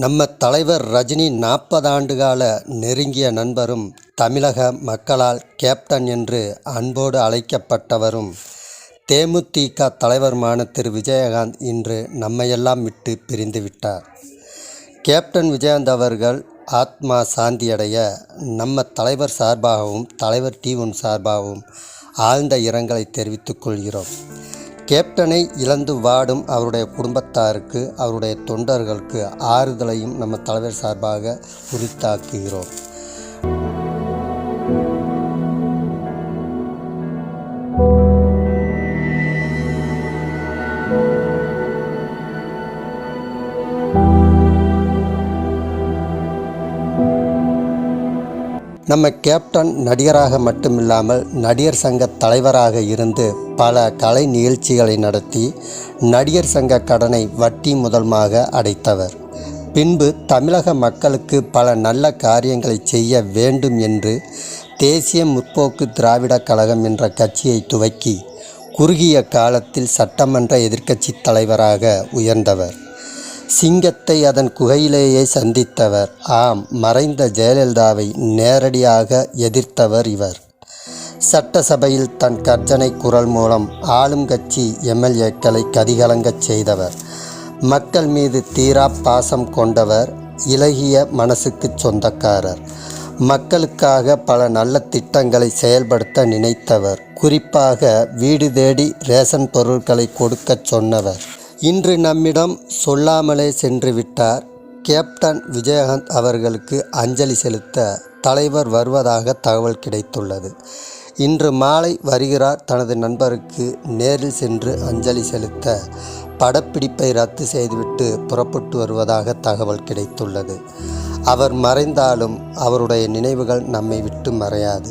நம்ம தலைவர் ரஜினி நாற்பது ஆண்டுகால நெருங்கிய நண்பரும் தமிழக மக்களால் கேப்டன் என்று அன்போடு அழைக்கப்பட்டவரும் தேமுதிக தலைவருமான திரு. விஜயகாந்த் இன்று நம்மையெல்லாம் விட்டு பிரிந்து விட்டார். கேப்டன் விஜயகாந்த் அவர்கள் ஆத்மா சாந்தியடைய நம்ம தலைவர் சார்பாகவும் தலைவர் டி ஒன் சார்பாகவும் ஆழ்ந்த இரங்கலை தெரிவித்துக் கொள்கிறோம். கேப்டனை இழந்து வாடும் அவருடைய குடும்பத்தாருக்கு அவருடைய தொண்டர்களுக்கு ஆறுதலையும் நம்ம தலைவர் சார்பாக உரித்தாக்குகிறோம். நம்ம கேப்டன் நடிகராக மட்டுமில்லாமல் நடிகர் சங்க தலைவராக இருந்து பல கலை நிகழ்ச்சிகளை நடத்தி நடிகர் சங்க கடனை வட்டி முதல்மாக அடைத்தவர். பின்பு தமிழக மக்களுக்கு பல நல்ல காரியங்களை செய்ய வேண்டும் என்று தேசிய முற்போக்கு திராவிடக் கழகம் என்ற கட்சியை துவக்கி குறுகிய காலத்தில் சட்டமன்ற எதிர்க்கட்சி தலைவராக உயர்ந்தவர். சிங்கத்தை அதன் குகையிலேயே சந்தித்தவர். ஆம் மறைந்த ஜெயலலிதாவை நேரடியாக எதிர்த்தவர் இவர். சட்டசபையில் தன் கர்ஜனை குரல் மூலம் ஆளும் கட்சி எம்எல்ஏக்களை கதிகலங்கச் செய்தவர். மக்கள் மீது தீரா பாசம் கொண்டவர் இலகிய மனசுக்கு சொந்தக்காரர். மக்களுக்காக பல நல்ல திட்டங்களை செயல்படுத்த நினைத்தவர். குறிப்பாக வீடு தேடி ரேஷன் பொருட்களை கொடுக்கச் சொன்னவர். இன்று நம்மிடம் சொல்லாமலே சென்று விட்டார். கேப்டன் விஜயகாந்த் அவர்களுக்கு அஞ்சலி செலுத்த தலைவர் வருவதாக தகவல் கிடைத்துள்ளது. இன்று மாலை வருகிறார் தனது நண்பருக்கு நேரில் சென்று அஞ்சலி செலுத்த படப்பிடிப்பை ரத்து செய்துவிட்டு புறப்பட்டு வருவதாக தகவல் கிடைத்துள்ளது. அவர் மறைந்தாலும் அவருடைய நினைவுகள் நம்மை விட்டு மறையாது.